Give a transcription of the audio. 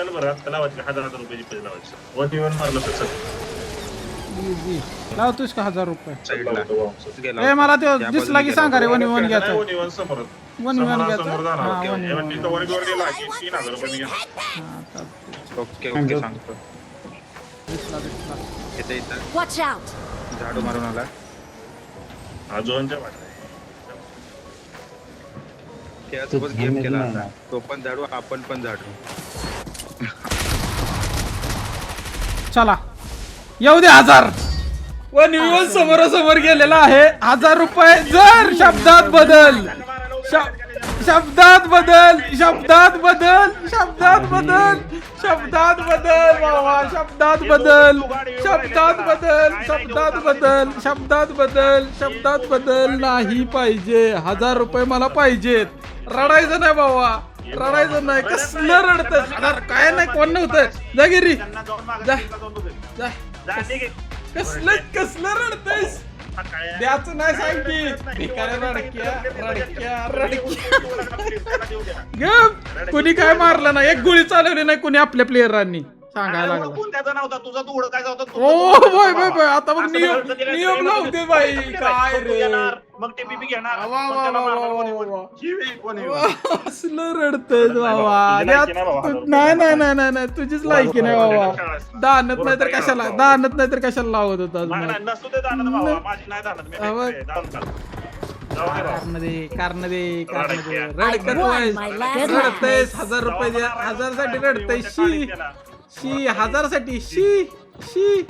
चल बरं आता लावायचे हजार हजार रुपयाची पैसे लावायचे वन इव्हन मारलं तर चल लावतोस का हजार रुपये bouncer. ए मला तो त्या दिसला की बाजूने सांगा रे. वन वन नाही, घ्यायचं one even समोर वन वन समोर- घ्यायचं समोर जाणार. हा, ओके, वन ओके. वन तिथं वर वर गेला की तीन हजार रुपये मी घेणार. हा, चालतंय. ओके ओके सांगतो दिसला दिसला इथे इथं Watch out! झाडू मारून आला. त्यासोबत गेम केला तो पण झाडू आपण पण झाडू चला. येऊ दे हजार. वन वन समोरासमोर गेलेला आहे. हजार रुपये जर शब्दात बदल. शब्दात बदल. शब्दात बदल. शब्दात बदल. शब्दात बदल बाबा. शब्दात बदल. शब्दात बदल. शब्दात बदल. शब्दात बदल. शब्दात बदल नाही पाहिजे. हजार रुपये मला पाहिजेत. रडायचं नाही बाबा. रडायचं नाही कसलं रडत काय नाही कोण नव्हतं? जा गिरी जा. जा. कसलं कसलं रडतेस काय? द्याच नाही सांग की. भिकाऱ्या रडक्या रडक्या रडक्या. गप. कुणी काय मारलं नाही. एक गोळी चालवली नाही कुणी आपल्या प्लेयरांनी सांगायला लागलं. कोण त्याचा नव्हता तुझा तू ओळखायचा होता तुझा ओ तू बाय ओळखायचा बाय बाय बाबा. आता मग नियम नियम लावते बाई काय रे? मग ते बीबी घेणार. ही. असलं रडतय बाबा. नाही नाही. नाही नाही. तुझीच लायकी नाही बाबा दानत नाही तर कशाला दानत नाही तर कशाला लावत होता. कारण दे कारण दे कारण दे रडतेस हजार रुपये द्या. हजारसाठी रडतय. शी. शी हजारसाठी शी शी.